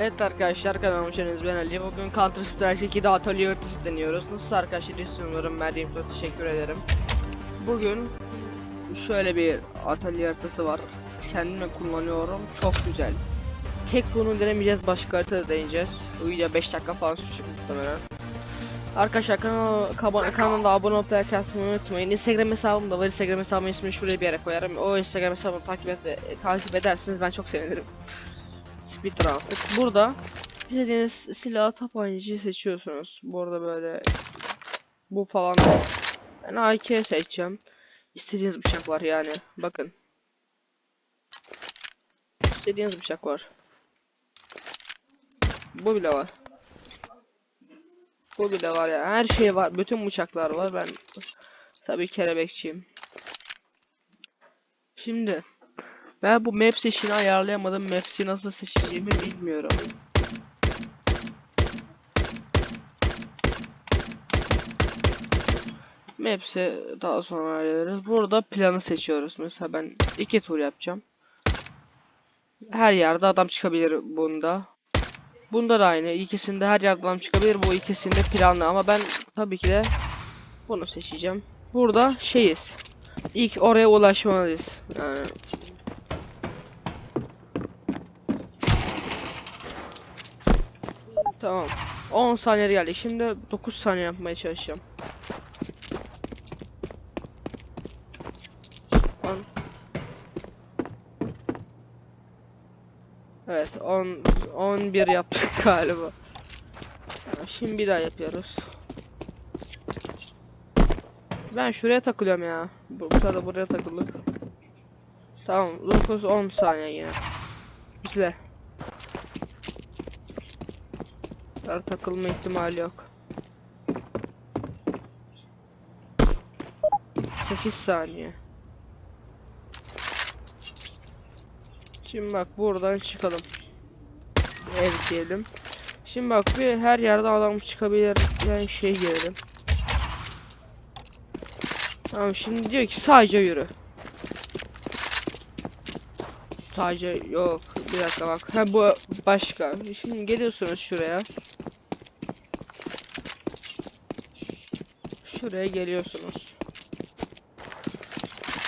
Evet arkadaşlar kanalıma hoş geldiniz ben Ali. Bugün Counter Strike 2'de atölye haritası deniyoruz. Nasıl arkadaşlar istiyorum verdiğim için teşekkür ederim. Bugün şöyle bir atölye haritası var. Kendime kullanıyorum. Çok güzel. Tek bunu denemeyeceğiz. Başka haritada deneyeceğiz. Video 5 dakika falan sürecek muhtemelen. Arkadaşlar kanala, kanala abone olup like atmayı unutmayın. Instagram hesabım da var. Instagram hesabımın ismini şuraya bir yere koyarım. O Instagram hesabımı takip, et, takip ederseniz ben çok sevinirim. Speedrun attık. Burada istediğiniz silah tabancayı seçiyorsunuz. Burada böyle bu falan. Ben AK seçeceğim. İstediğiniz bıçak var yani. Bakın. İstediğiniz bıçak var. Bu bile var. Bu bile var ya. Her şey var. Bütün bıçaklar var. Ben tabii kelebekçiyim. Şimdi ben bu map seçini ayarlayamadım. Maps'i nasıl seçeceğimi bilmiyorum. Maps'i daha sonra ayarlarız. Burada planı seçiyoruz. Mesela ben iki tur yapacağım. Her yerde adam çıkabilir bunda. Bunda da aynı. İkisinde her yerde adam çıkabilir. Bu ikisinde planlı ama ben tabii ki de bunu seçeceğim. Burada şeyiz. İlk oraya ulaşmalıyız. Yani Tamam. 10 saniye geldi. Şimdi 9 saniye yapmaya çalışacağım. 10 Evet, 10 11 yaptık galiba. Şimdi bir daha yapıyoruz. Ben şuraya takılıyorum ya. Bu sırada buraya takıldık. Tamam, 9 10 saniye yine. Bizle. Kadar takılma ihtimali yok. 8 saniye. Şimdi bak buradan çıkalım. Ev diyelim. Şimdi bak bir her yerde adam çıkabilir yani şey girelim. Tamam şimdi diyor ki sadece yürü. Sadece yok bir dakika bak. Ha bu başka. Şimdi geliyorsunuz şuraya. Şuraya geliyorsunuz.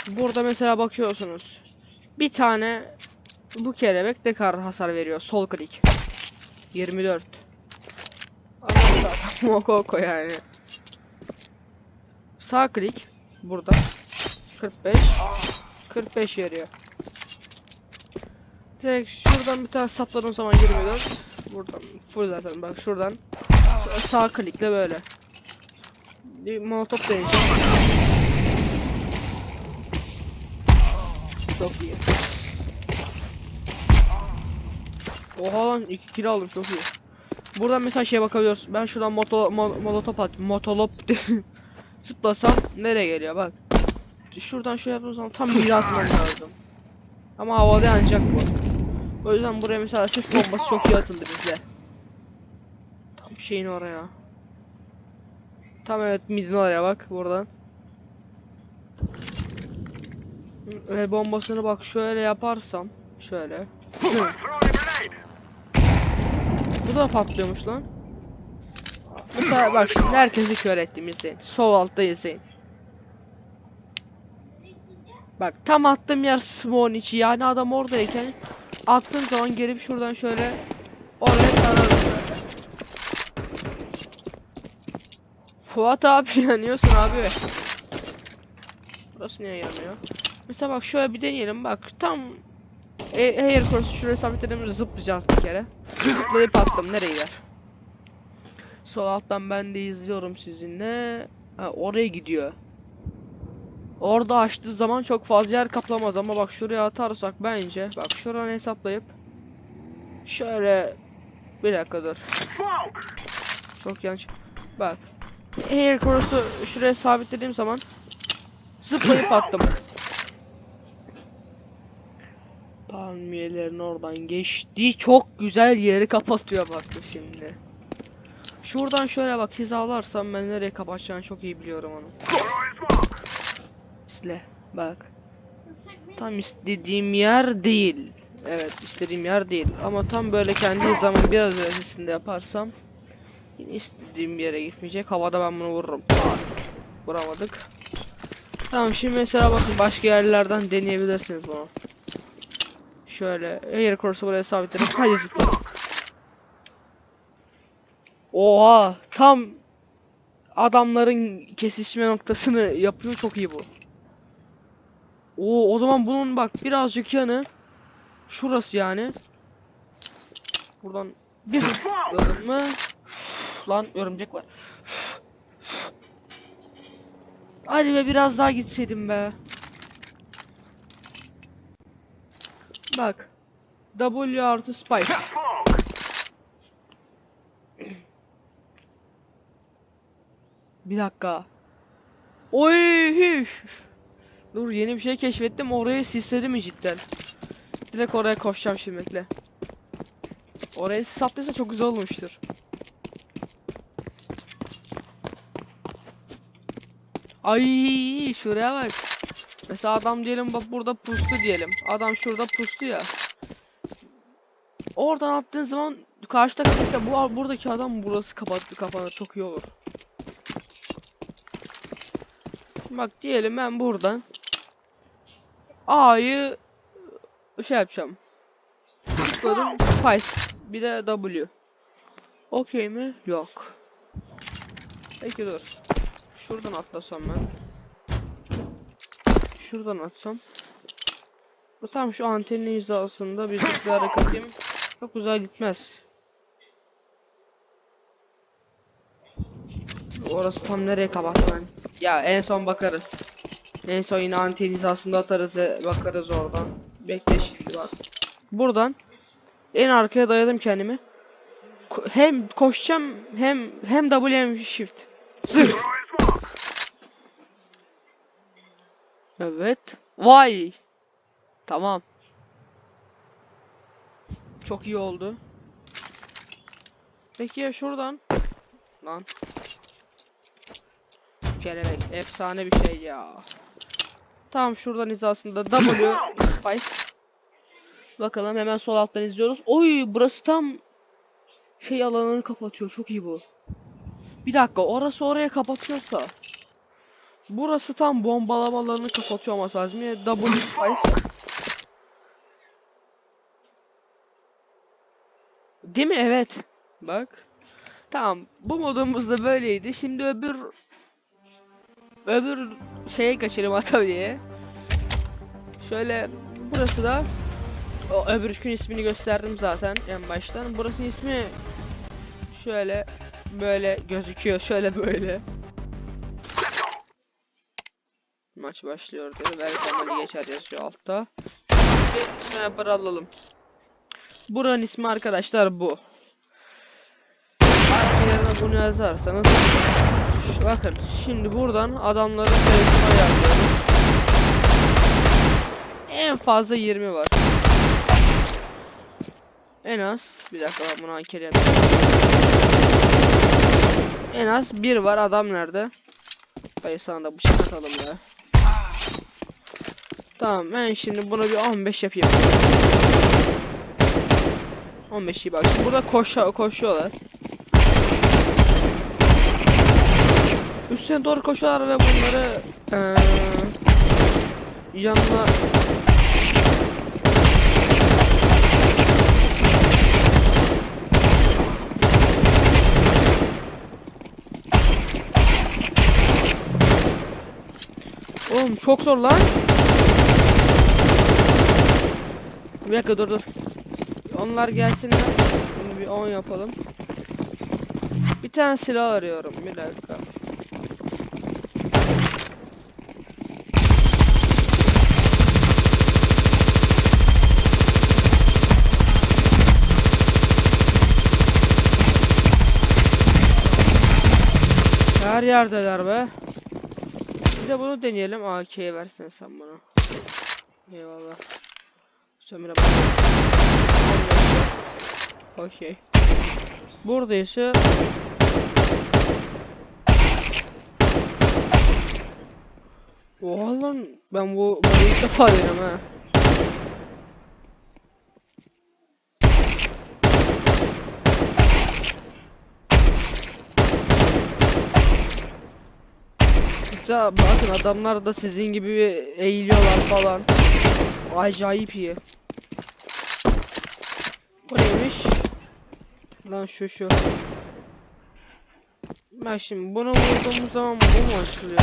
Burada mesela bakıyorsunuz. Bir tane bu kelebek ne kadar hasar veriyor? Sol klik. 24. Ama Mokoko yani. Sağ klik burada. 45. 45 veriyor. Direkt şuradan bir tane sapladığım zaman 24. Buradan full zaten bak şuradan sa- sağ klikle böyle. Bir molotof deneyeceğim. Çok iyi. Oha lan 2 kilo aldım çok iyi. Buradan mesela şeye bakabiliyoruz. Ben şuradan moto mo, molotop at motolop. Zıplasam nereye geliyor bak. Şuradan şöyle yaptığım zaman tam bir atmam lazım. Ama havada yanacak bu. O yüzden buraya mesela sis bombası çok iyi atıldı bizde. Tam şeyin oraya. Tam evet midin oraya bak buradan. Ve bombasını bak şöyle yaparsam. Şöyle. Bu da patlıyormuş lan. Mesela bak şimdi herkesi kör ettim izleyin. Sol altta izleyin. Bak tam attığım yer smoke'un içi yani adam oradayken attığım zaman gelip şuradan şöyle oraya tararım böyle. Fuat abi yanıyorsun abi. Burası niye yanıyor? Mesela bak şöyle bir deneyelim bak tam e Air Cross'u şuraya sabitlediğimizde zıplayacağız bir kere. Zıplayıp attım nereye gider? Sol alttan ben de izliyorum sizinle. Ha, oraya gidiyor. Orada açtığı zaman çok fazla yer kaplamaz ama bak şuraya atarsak bence bak şuradan hesaplayıp şöyle bir dakika dur. Çok yanlış. Bak. Air Cross'u şuraya sabitlediğim zaman zıplayıp attım. Palmiyelerin oradan geçti. Çok güzel yeri kapatıyor bak şimdi. Şuradan şöyle bak hizalarsam ben nereye kapatacağını çok iyi biliyorum onu. İzle bak. Tam istediğim yer değil. Evet istediğim yer değil ama tam böyle kendi hizamın biraz ötesinde yaparsam yine istediğim yere gitmeyecek. Havada ben bunu vururum. Vuramadık. Tamam şimdi mesela bakın başka yerlerden deneyebilirsiniz bunu. Şöyle air course'u buraya sabitledim. Hadi zıpla. Oha tam adamların kesişme noktasını yapıyor çok iyi bu. Oo o zaman bunun bak birazcık yanı şurası yani. Buradan bir zıpladım mı? Lan örümcek var. Hadi be biraz daha gitseydim be. Bak. W artı spike. Bir dakika. Oy! Dur yeni bir şey keşfettim. Orayı sisledim mi cidden? Direkt oraya koşacağım şimdi sis attıysa çok güzel olmuştur. Ay şuraya bak. Mesela adam diyelim bak burada pustu diyelim. Adam şurada pustu ya. Oradan attığın zaman karşıda kalırsa bu buradaki adam burası kapattı kapanır çok iyi olur. Bak diyelim ben buradan A'yı şey yapacağım. Tıkladım Spice bir de W. Okey mi? Yok. Peki dur. Şuradan atlasam ben. Şuradan atsam. Bu tam şu antenin hizasında bir zıplayarak atayım. Çok güzel gitmez. Orası tam nereye kapattı ben? Ya en son bakarız. Son yine anten hizasında atarız bakarız oradan. Bekle şimdi bak. Buradan en arkaya dayadım kendimi. Ko- hem koşacağım hem hem W hem shift. Zıh. Evet. Vay. Tamam. Çok iyi oldu. Peki ya şuradan? Lan. Kelebek. Efsane bir şey ya. Tamam şuradan hizasında W Spice. Bakalım hemen sol alttan izliyoruz. Oy burası tam şey alanını kapatıyor. Çok iyi bu. Bir dakika orası oraya kapatıyorsa Burası tam bombalamalarını kapatıyor lazım. Ya W. Değil mi? Evet. Bak. Tamam. Bu modumuz da böyleydi. Şimdi öbür öbür şeye geçelim atölyeye. Şöyle burası da o öbür gün ismini gösterdim zaten en baştan. Burasının ismi şöyle böyle gözüküyor. Şöyle böyle. Maç başlıyor. Belki ameli geçer yazıyor altta. Sniper alalım. Buranın ismi arkadaşlar bu. Harflerine bunu yazarsanız Bakın şimdi buradan adamların sayısını ayarlıyoruz. En fazla 20 var. En az bir dakika ben bunu anket yapayım. En az bir var adam nerede? Dayı sana da bıçak atalım ya. Tamam ben şimdi bunu bir 15 yapayım. 15 iyi bak. Şimdi burada koşa koşuyorlar. Üstüne doğru koşuyorlar ve bunları eee yanına Oğlum çok zor lan. Bir dakika dur dur. Onlar gelsinler. Bunu bir 10 yapalım. Bir tane silah arıyorum. Bir dakika. Her yerdeler be. Bir de bunu deneyelim. AK'yi versen sen bana. Eyvallah. Sömüre bak. Okey. Burada ise Oha lan ben bu bunu ilk defa denedim ha. Mesela bakın adamlar da sizin gibi eğiliyorlar falan. Acayip iyi. Bu neymiş? Lan şu şu. Bak şimdi bunu vurduğumuz zaman bu mu açılıyor?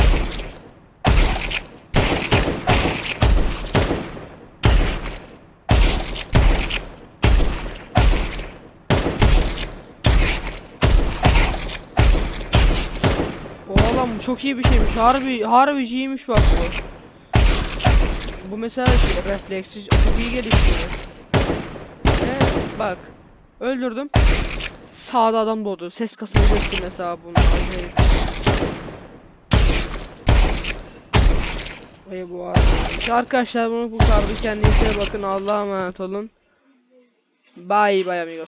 Oğlum bu çok iyi bir şeymiş. Harbi harbiciymiş bak bu. Bu mesela şey, refleksi çok iyi geliştiriyor. Ve bak öldürdüm. Sağda adam doğdu. Ses kasacaktı mesela bunu. Acayip. Ve bu arada. Arkadaşlar bunu bu kadar. Kendinize bakın. Allah'a emanet olun. Bye bye amigos.